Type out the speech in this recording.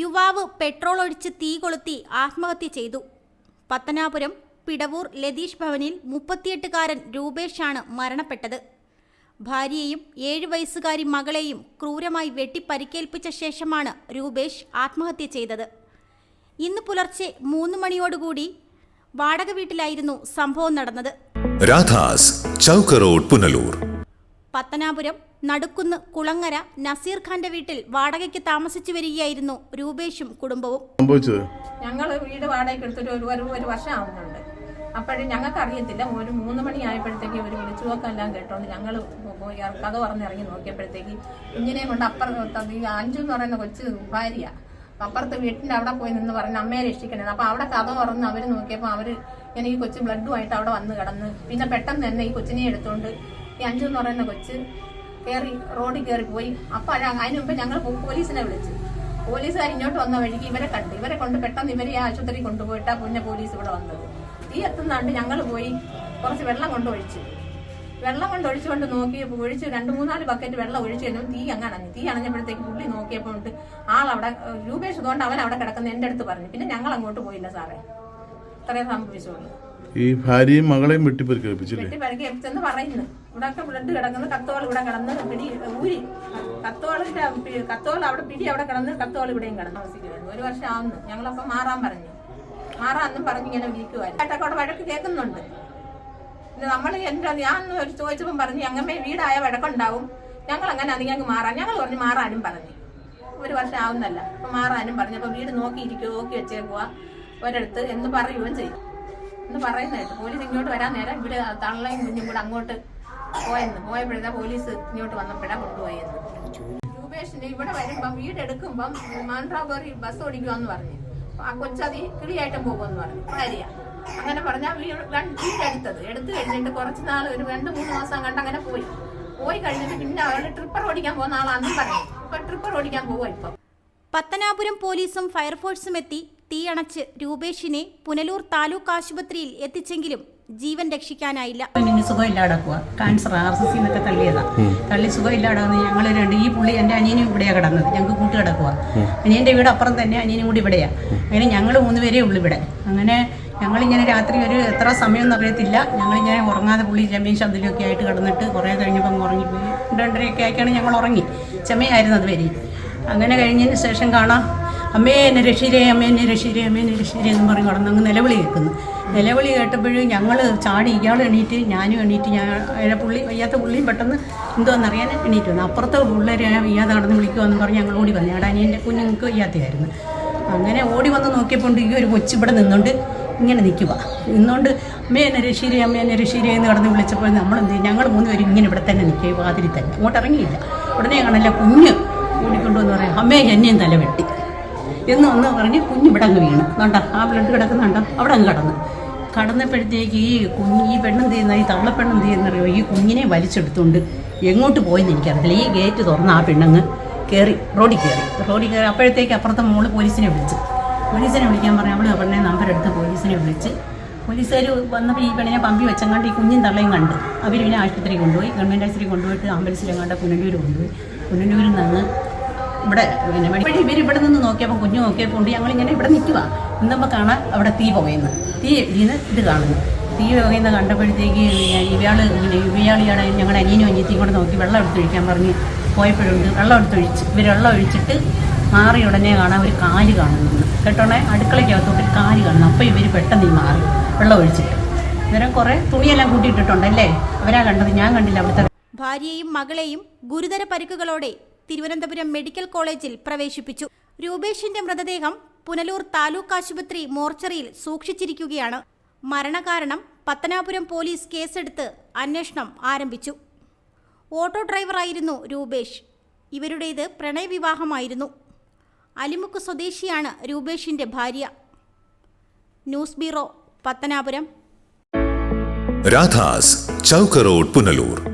യുവാവ് പെട്രോൾ ഒഴിച്ച് തീ കൊളുത്തി ആത്മഹത്യ ചെയ്തു. പത്തനാപുരം പിടവൂർ ലതീഷ് ഭവനിൽ മുപ്പത്തിയെട്ടുകാരൻ രൂപേഷാണ് മരണപ്പെട്ടത്. ഭാര്യയെയും ഏഴ് വയസ്സുകാരി മകളെയും ക്രൂരമായി വെട്ടിപ്പരിക്കേൽപ്പിച്ച ശേഷമാണ് രൂപേഷ് ആത്മഹത്യ ചെയ്തത്. ഇന്ന് പുലർച്ചെ മൂന്ന് മണിയോടുകൂടി വാടക വീട്ടിലായിരുന്നു സംഭവം നടന്നത്. രാധാസ് ചൗക്ക് റോഡ് പുനലൂർ. പത്തനാപുരം നടുക്കുന്ന് കുളങ്ങര നസീർ ഖാന്റെ വീട്ടിൽ വാടകയ്ക്ക് താമസിച്ചു വരികയായിരുന്നു രൂപേഷും കുടുംബവും. സംഭവിച്ചത്? ഞങ്ങൾ വീട് വാടകയ്ക്ക് എടുത്തിട്ട് ഒരു ഒരു ഒരു വർഷം ആവുന്നുണ്ട് അപ്പോഴും ഞങ്ങൾക്ക് അറിയത്തില്ല ഒരു മൂന്ന് മണി ആയപ്പോഴത്തേക്ക് ഒരു വിളിച്ചുവൊക്കെ എല്ലാം കേട്ടോണ്ട് ഞങ്ങൾ പോയി കഥ പറഞ്ഞിറങ്ങി നോക്കിയപ്പോഴത്തേക്ക് ഇങ്ങനെ കൊണ്ട് അപ്പുറത്ത് ഈ അഞ്ചു എന്ന് പറയുന്ന കൊച്ചു ഭാര്യ അപ്പുറത്ത് വീട്ടിന്റെ അവിടെ പോയി നിന്ന് പറഞ്ഞ് അമ്മയെ രക്ഷിക്കണേ അപ്പൊ അവിടെ കഥ തുറന്ന് അവർ നോക്കിയപ്പോൾ അവർ ഇങ്ങനെ ഈ കൊച്ചു ബ്ലഡുമായിട്ട് അവിടെ വന്ന് കിടന്ന്. പിന്നെ പെട്ടെന്ന് തന്നെ ഈ കൊച്ചിനെ എടുത്തോണ്ട് ഈ അഞ്ചു എന്ന് പറയുന്ന കൊച്ച് കയറി റോഡിൽ കയറി പോയി. അപ്പൊ അതിന് മുമ്പ് ഞങ്ങൾ പോലീസിനെ വിളിച്ചു. പോലീസുകാർ ഇങ്ങോട്ട് വന്ന വഴിക്ക് ഇവരെ കണ്ടു. ഇവരെ കൊണ്ട് പെട്ടെന്ന് ഇവരെ ഈ ആശുപത്രി കൊണ്ടുപോയിട്ടാ പിന്നെ പോലീസ് ഇവിടെ വന്നത്. തീ എത്തുന്നാണ്ട് ഞങ്ങൾ പോയി കുറച്ച് വെള്ളം കൊണ്ട് ഒഴിച്ചു. വെള്ളം കൊണ്ട് ഒഴിച്ചുകൊണ്ട് നോക്കി ഒഴിച്ച് രണ്ട് മൂന്നാൽ ബക്കറ്റ് വെള്ളം ഒഴിച്ചു കഴിഞ്ഞാൽ തീ അങ്ങ് അണഞ്ഞു. തീ അണഞ്ഞപ്പോഴത്തേക്ക് പുള്ളി നോക്കിയപ്പോൾ ഉണ്ട് ആളവിടെ രൂപേഷ് ഇതുകൊണ്ട് അവൻ അവിടെ കിടക്കുന്ന എന്റെ അടുത്ത് പറഞ്ഞു. പിന്നെ ഞങ്ങൾ അങ്ങോട്ട് പോയില്ല സാറേ. ഇത്രയും സംഭവിച്ചുള്ളൂ. ഈ ഭാര്യയും മകളെയും വെട്ടിപ്പരിക്കേൽപ്പിച്ചില്ലേ പറയുന്നു. ഇവിടെ ഒക്കെ ബ്ലഡ് കിടക്കുന്നു. കത്തോൾ ഇവിടെ കിടന്ന് പിടി ഊരി. കത്തോളിന്റെ കത്തോൾ അവിടെ പിടി അവിടെ കിടന്ന് കത്തോൾ ഇവിടെയും കിടന്ന് താമസിക്കുമായിരുന്നു ഒരു വർഷം ആവുന്നു. ഞങ്ങളപ്പം മാറാൻ പറഞ്ഞു. മാറാന്നും പറഞ്ഞു ഇങ്ങനെ ഇരിക്കുവായിരുന്നു ഏട്ടൊക്കെ അവിടെ വഴക്ക് കേൾക്കുന്നുണ്ട്. നമ്മൾ എന്റെ ഞാൻ ഒരു ചോദിച്ചപ്പം പറഞ്ഞു ഞങ്ങമ്മേ വീടായ വഴക്കുണ്ടാവും. ഞങ്ങൾ അങ്ങനെ അധികം മാറാം ഞങ്ങൾ പറഞ്ഞു മാറാനും പറഞ്ഞു. ഒരു വർഷം ആവുന്നല്ല. അപ്പൊ മാറാനും പറഞ്ഞു. അപ്പൊ വീട് നോക്കിയിരിക്കുക നോക്കി വെച്ചേക്കുക ഒരിടത്ത് എന്ന് പറയുകയും ചെയ്യും എന്ന് പറയുന്നതായിട്ട് പോലീസ് ഇങ്ങോട്ട് വരാൻ നേരം ഇവിടെ തള്ളയും കുഞ്ഞും കൂടെ അങ്ങോട്ട് പോയെന്ന്. പോയപ്പോഴത്തെ പോലീസ് ഇങ്ങോട്ട് വന്നപ്പോഴാ കൊണ്ടുപോയെന്ന് രൂപേഷിന് ഇവിടെ വരുമ്പം വീട് എടുക്കുമ്പം മാൻഡ്രാഗോറി ബസ് ഓടിക്കുവാന്ന് പറഞ്ഞു. ആ കൊച്ചതി കിളിയായിട്ടും പോകുമെന്ന് പറഞ്ഞു. ഭാര്യ. അങ്ങനെ പറഞ്ഞാൽ വീടെടുത്തത് എടുത്തു കഴിഞ്ഞിട്ട് കുറച്ച് നാൾ ഒരു രണ്ട് മൂന്ന് മാസം കണ്ട് അങ്ങനെ പോയി. പോയി കഴിഞ്ഞിട്ട് പിന്നെ അവരുടെ ട്രിപ്പർ ഓടിക്കാൻ പോകുന്ന ആളാന്ന് പറഞ്ഞു. ഇപ്പൊ ട്രിപ്പർ ഓടിക്കാൻ പോവാ ഇപ്പൊ. പത്തനാപുരം പോലീസും ഫയർഫോഴ്സും എത്തി. തീയണച്ച് രൂപേഷിനെ പുനലൂർ താലൂക്ക് ആശുപത്രിയിൽ എത്തിച്ചെങ്കിലും ജീവൻ രക്ഷിക്കാനായില്ല. സുഖമില്ലാടക്കുക ക്യാൻസർ ആർ സി സി എന്നൊക്കെ തള്ളിയതാ. തള്ളി സുഖമില്ലാടാകുന്ന ഞങ്ങൾ രണ്ട് ഈ പുള്ളി എന്റെ അനിയനും ഇവിടെയാണ് കിടന്നത്. ഞങ്ങൾക്ക് കൂട്ടി കിടക്കുക അനിയന്റെ വീട് അപ്പുറം തന്നെ അനിയനും കൂടി ഇവിടെയാണ് അങ്ങനെ ഞങ്ങൾ മൂന്ന് പേരേ ഉള്ളൂ ഇവിടെ. അങ്ങനെ ഞങ്ങളിങ്ങനെ രാത്രി ഒരു എത്ര സമയമൊന്നും അറിയത്തില്ല. ഞങ്ങളിങ്ങനെ ഉറങ്ങാതെ പുള്ളി ചെമ്മീൻ ശബ്ദിലൊക്കെ ആയിട്ട് കിടന്നിട്ട് കുറേ കഴിഞ്ഞപ്പം ഉറങ്ങിപ്പോയി രണ്ടരയൊക്കെ ആയിക്കാണ് ഞങ്ങൾ ഉറങ്ങി. ചെമ്മയായിരുന്നു അത് വരെ. അങ്ങനെ കഴിഞ്ഞതിന് ശേഷം കാണാം. അമ്മേ എന്നെ രക്ഷിരേ അമ്മേ എന്നെ രക്ഷിരേ അമ്മേ എന്നെ രക്ഷിരേ എന്ന് പറഞ്ഞ് കിടന്ന് അങ്ങ് നിലവിളി കേൾക്കുന്നു. നിലവിളി കേട്ടപ്പോഴും ഞങ്ങൾ ചാടി ഇയാൾ എണീറ്റ് ഞാനും എണീറ്റ് ഞാൻ അയാളെ പുള്ളി വയ്യാത്ത പുള്ളിയും പെട്ടെന്ന് എന്തോന്നറിയാൻ എണീറ്റ് വന്നു. അപ്പുറത്തെ പിള്ളേരെ വയ്യാതെ കടന്ന് വിളിക്കുമെന്ന് പറഞ്ഞ് ഞങ്ങൾ ഓടി വന്നു. ഞങ്ങളുടെ അനിയന്റെ കുഞ്ഞുങ്ങൾക്ക് വയ്യാത്തയായിരുന്നു. അങ്ങനെ ഓടി വന്ന് നോക്കിയപ്പോൾ ഈ ഒരു കൊച്ചു ഇവിടെ നിന്നുകൊണ്ട് ഇങ്ങനെ നിൽക്കുക നിന്നുകൊണ്ട് അമ്മേ എന്നെ രശീരി അമ്മ എന്നെ രശീരി എന്ന് കടന്ന് വിളിച്ചപ്പോൾ നമ്മൾ എന്ത്? ഞങ്ങൾ മൂന്ന് പേരും ഇങ്ങനെ ഇവിടെ തന്നെ നിൽക്കുക വാതിരി തന്നെ. അങ്ങോട്ട് ഇറങ്ങിയില്ല. ഉടനെ കാണല്ല കുഞ്ഞ് ഓടിക്കൊണ്ടുവന്ന് പറയാം അമ്മേ എന്നെയും തല വെട്ടി എന്ന് ഒന്ന് പറഞ്ഞ് കുഞ്ഞ് ഇവിടെ അങ്ങ് വീണ്. കണ്ട ആ ബ്ലഡ് കിടക്കുന്നുണ്ടോ? അവിടെ അങ്ങ് കടന്ന്. കടന്നപ്പോഴത്തേക്ക് ഈ കുഞ്ഞ് ഈ പെണ്ണെന്ത് ചെയ്യുന്ന ഈ തള്ളപ്പെണ്ണെന്ത് ചെയ്യുന്നറിയോ ഈ കുഞ്ഞിനെ വലിച്ചെടുത്തുകൊണ്ട് എങ്ങോട്ട് പോയെന്ന് എനിക്കറിയില്ല ഈ ഗേറ്റ് തുറന്ന് ആ പെണ്ണങ്ങ് കയറി റോഡിൽ കയറി റോഡിൽ കയറി അപ്പോഴത്തേക്ക് അപ്പുറത്തെ മോൾ പോലീസിനെ വിളിച്ചു. പോലീസിനെ വിളിക്കാൻ പറഞ്ഞു അവൾ പെണ്ണെ നമ്പർ എടുത്ത് പോലീസിനെ വിളിച്ച്. പോലീസുകാർ വന്നപ്പോൾ ഈ പെണ്ണിനെ പമ്പി വെച്ചങ്ങാണ്ട് ഈ കുഞ്ഞും തള്ളയും കണ്ട്. അവർ പിന്നെ ആശുപത്രി കൊണ്ടുപോയി ഗവൺമെന്റ് ആശുപത്രി കൊണ്ടുപോയിട്ട് ആംബുലൻസിലെങ്ങാണ്ട് പുനലൂർ കൊണ്ടുപോയി. പുനലൂരിൽ നിന്ന് ഇവിടെ പിന്നെ ഇവർ ഇവിടെ നിന്ന് നോക്കിയപ്പോൾ കുഞ്ഞു നോക്കിയപ്പോൾ ഉണ്ട്. ഞങ്ങളിങ്ങനെ ഇവിടെ നിൽക്കുക നിന്നപ്പോൾ കാണാൻ അവിടെ തീ പുകയുന്നു. തീ ഇതിന് ഇത് കാണുന്നു. തീ പുകയുന്ന കണ്ടപ്പോഴത്തേക്ക് ഇയാൾ ഇങ്ങനെ ഇയാളിയാടെ ഞങ്ങളുടെ അനിയനും അനിയത്തിയും കൂടെ നോക്കി വെള്ളം എടുത്തൊഴിക്കാൻ പറഞ്ഞ് പോയപ്പോഴുണ്ട്. വെള്ളം എടുത്തൊഴിച്ച് ഇവർ വെള്ളം ഒഴിച്ചിട്ട് മാറി ഉടനെ കാണാൻ ഒരു കാൽ കാണുന്നു കേട്ടോണേ? അടുക്കളയ്ക്കകത്തോട്ട് ഒരു കാൽ കാണുന്നു. അപ്പോൾ ഇവർ പെട്ടെന്ന് മാറി വെള്ളം ഒഴിച്ചിട്ട്. അന്നേരം കുറേ തുണിയെല്ലാം കൂട്ടിയിട്ടിട്ടുണ്ടല്ലേ? അവരാ കണ്ടത് ഞാൻ കണ്ടില്ല അവിടുത്തെ ഭാര്യയും മകളെയും ഗുരുതര പരിക്കുകളോടെ തിരുവനന്തപുരം മെഡിക്കൽ കോളേജിൽ പ്രവേശിപ്പിച്ചു. രൂപേഷിന്റെ മൃതദേഹം പുനലൂർ താലൂക്ക് ആശുപത്രി മോർച്ചറിയിൽ സൂക്ഷിച്ചിരിക്കുകയാണ്. മരണകാരണം പത്തനാപുരം പോലീസ് കേസെടുത്ത് അന്വേഷണം ആരംഭിച്ചു. ഓട്ടോ ഡ്രൈവറായിരുന്നു രൂപേഷ്. ഇവരുടേത് പ്രണയവിവാഹമായിരുന്നു. അലിമുക്ക് സ്വദേശിയാണ് രൂപേഷിന്റെ ഭാര്യ. News bureau Pathanapuram. Radhas ചൗക്കറോഡ് Punalur.